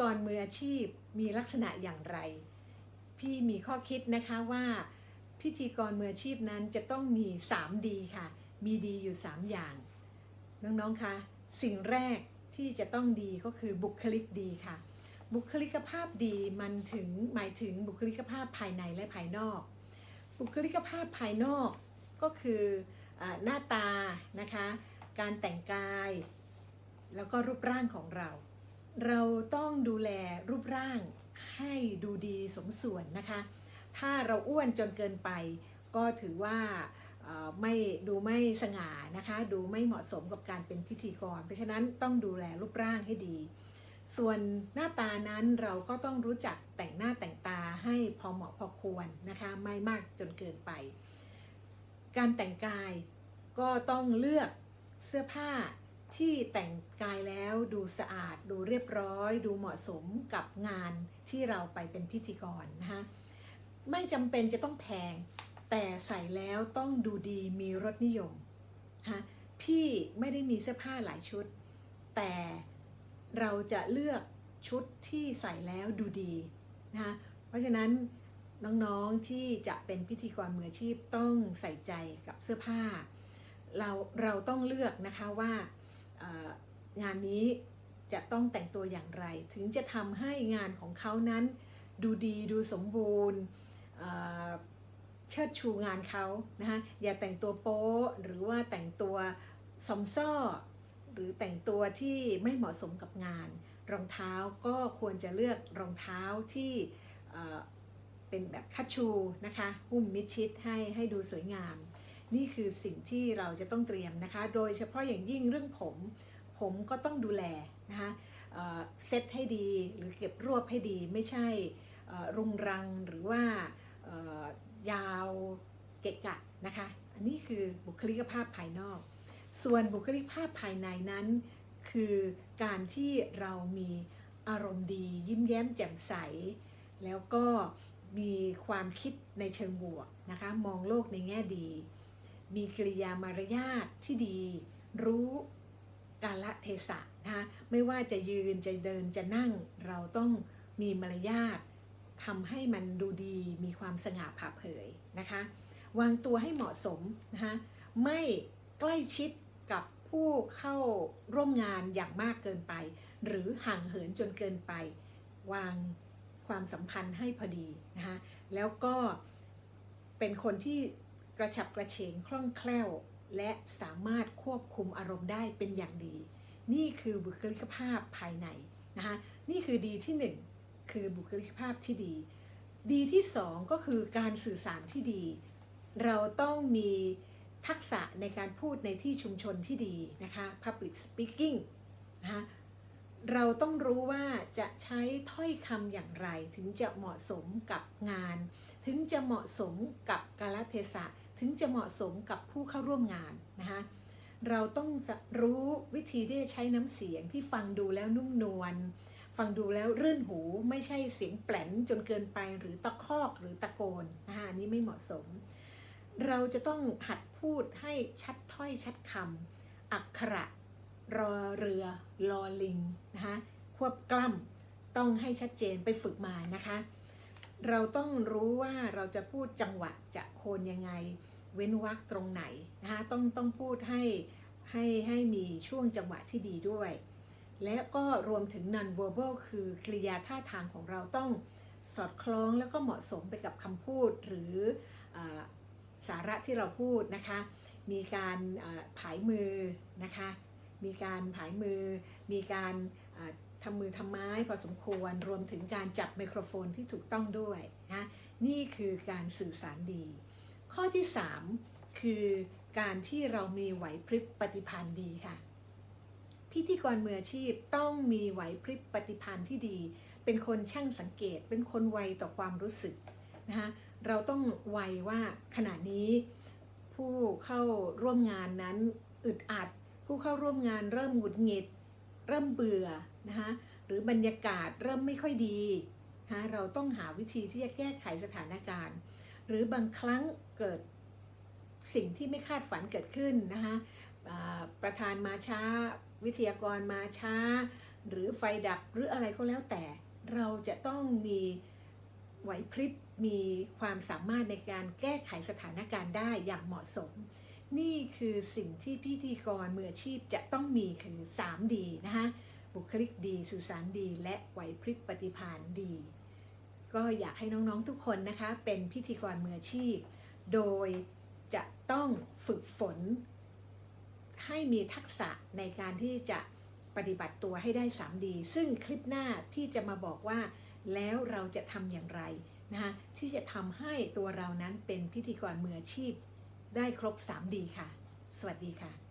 กรมืออาชีพมีลักษณะอย่างไร พี่มีข้อคิดนะคะว่าพิธีกรมืออาชีพนั้นจะต้องมี 3 ดีค่ะ มีดีอยู่ 3 อย่าง น้องๆคะสิ่งแรกที่จะต้องดีก็คือบุคลิกดีค่ะ บุคลิกภาพดีมันถึงหมายถึงบุคลิกภาพภายในและภายนอก บุคลิกภาพภายนอกก็คืออหน้าตานะคะ การแต่งกาย แล้วก็รูปร่างของเรา เราต้องดูแลรูปร่างให้ดูดีสมส่วนนะคะ ถ้าเราอ้วนจนเกินไป ก็ถือว่าไม่ดูไม่สง่านะคะ ดูไม่เหมาะสมกับการเป็นพิธีกร เพราะฉะนั้นต้องดูแลรูปร่างให้ดี ส่วนหน้าตานั้นเราก็ต้องรู้จักแต่งหน้าแต่งตาให้พอเหมาะพอควรนะคะ ไม่มากจนเกินไป การแต่งกายก็ต้องเลือกเสื้อผ้า ที่แต่งกายแล้วดูสะอาด ดูเรียบร้อย ดูเหมาะสมกับงานที่เราไปเป็นพิธีกรนะคะไม่จำเป็นจะต้องแพง แต่ใส่แล้วต้องดูดีมีรสนิยมฮะพี่ไม่ได้มีเสื้อผ้าหลายชุด แต่เราจะเลือกชุดที่ใส่แล้วดูดีนะคะเพราะฉะนั้นน้องๆที่จะเป็นพิธีกรมืออาชีพต้องใส่ใจกับเสื้อผ้า เราเราต้องเลือกนะคะว่า งานนี้จะต้องแต่งตัวอย่างไร ถึงจะทำให้งานของเขานั้นดูดีดูสมบูรณ์เชิดชูงานเขานะคะอย่าแต่งตัวโป๊หรือว่าแต่งตัวสมซ้อหรือแต่งตัวที่ไม่เหมาะสมกับงาน รองเท้าก็ควรจะเลือกรองเท้าที่เป็นแบบคัชชูนะคะหุ้มมิดชิดให้ให้ดูสวยงาม นี่คือสิ่งที่เราจะต้องเตรียมนะคะ โดยเฉพาะอย่างยิ่งเรื่องผม ผมก็ต้องดูแลนะคะเซตให้ดีหรือเก็บรวบให้ดีไม่ใช่รุงรังหรือว่ายาวเกะกะนะคะ อันนี้คือบุคลิกภาพภายนอก ส่วนบุคลิกภาพภายในนั้น คือการที่เรามีอารมณ์ดี ยิ้มแย้มแจ่มใส แล้วก็มีความคิดในเชิงบวกนะคะ มองโลกในแง่ดี มีกริยามารยาทที่ดี รู้กาลเทศะนะคะไม่ว่าจะยืนจะเดินจะนั่ง เราต้องมีมารยาททำให้มันดูดีมีความสง่าผ่าเผยนะคะ วางตัวให้เหมาะสมนะคะไม่ใกล้ชิดกับผู้เข้าร่วมงานอย่างมากเกินไป หรือห่างเหินจนเกินไป วางความสัมพันธ์ให้พอดีนะคะแล้วก็เป็นคนที่ กระฉับกระเฉงคล่องแคล่ว และสามารถควบคุมอารมณ์ได้เป็นอย่างดี นี่คือบุคลิกภาพภายในนะคะนี่คือดีที่หนึ่งคือบุคลิกภาพที่ดี ดีที่สองก็คือการสื่อสารที่ดี เราต้องมีทักษะในการพูดในที่ชุมชนที่ดีนะคะ public speaking นะคะเราต้องรู้ว่าจะใช้ถ้อยคำอย่างไร ถึงจะเหมาะสมกับงาน ถึงจะเหมาะสมกับกาลเทศะ ถึงจะเหมาะสมกับผู้เข้าร่วมงานนะคะเราต้องรู้วิธีที่จะใช้น้ำเสียงที่ฟังดูแล้วนุ่มนวลฟังดูแล้วรื่นหูไม่ใช่เสียงแปลนจนเกินไปหรือตะคอกหรือตะโกนนะคะอันนี้ไม่เหมาะสม เราจะต้องหัดพูดให้ชัดถ้อยชัดคำอักขระรอเรือลอลิงนะคะควบกล้ำต้องให้ชัดเจนไปฝึกมานะคะ เราต้องรู้ว่าเราจะพูดจังหวะจะโคนยังไง เว้นวรรคตรงไหนนะคะต้องต้องพูดให้ให้ให้มีช่วงจังหวะที่ดีด้วย และก็รวมถึง non verbal คือกริยาท่าทางของเราต้องสอดคล้องแล้วก็เหมาะสมไปกับคำพูดหรืออสาระที่เราพูดนะคะ มีการผายมือนะคะ มีการผายมือ มีการทำมือทำไม้พอสมควร รวมถึงการจับไมโครโฟนที่ถูกต้องด้วยนะ นี่คือการสื่อสารดี ข้อที่ 3 คือการที่เรามีไหวพริบปฏิภาณดีค่ะ พิธีกรมืออาชีพต้องมีไหวพริบปฏิภาณที่ดี เป็นคนช่างสังเกต เป็นคนไวต่อความรู้สึกนะคะเราต้องไวว่าขณะนี้ ผู้เข้าร่วมงานนั้นอึดอัด ผู้เข้าร่วมงานเริ่มหงุดหงิด เริ่มเบื่อนะคะหรือบรรยากาศเริ่มไม่ค่อยดีนะคะเราต้องหาวิธีที่จะแก้ไขสถานการณ์ หรือบางครั้งเกิดสิ่งที่ไม่คาดฝันเกิดขึ้นนะคะประธานมาช้าวิทยากรมาช้า หรือไฟดับหรืออะไรก็แล้วแต่ เราจะต้องมีไหวพริบมีความสามารถในการแก้ไขสถานการณ์ได้อย่างเหมาะสม นี่คือสิ่งที่พิธีกรมืออาชีพจะต้องมีคือ 3D นะคะบุคลิกดี สื่อสารดี และไหวพริบปฏิภาณดี ก็อยากให้น้องๆทุกคนนะคะ เป็นพิธีกรมืออาชีพ โดยจะต้องฝึกฝน ให้มีทักษะในการที่จะปฏิบัติตัวให้ได้ 3D ซึ่งคลิปหน้าพี่จะมาบอกว่า แล้วเราจะทำอย่างไรนะคะที่จะทำให้ตัวเรานั้นเป็นพิธีกรมืออาชีพ ได้ครบ 3D ค่ะ สวัสดีค่ะ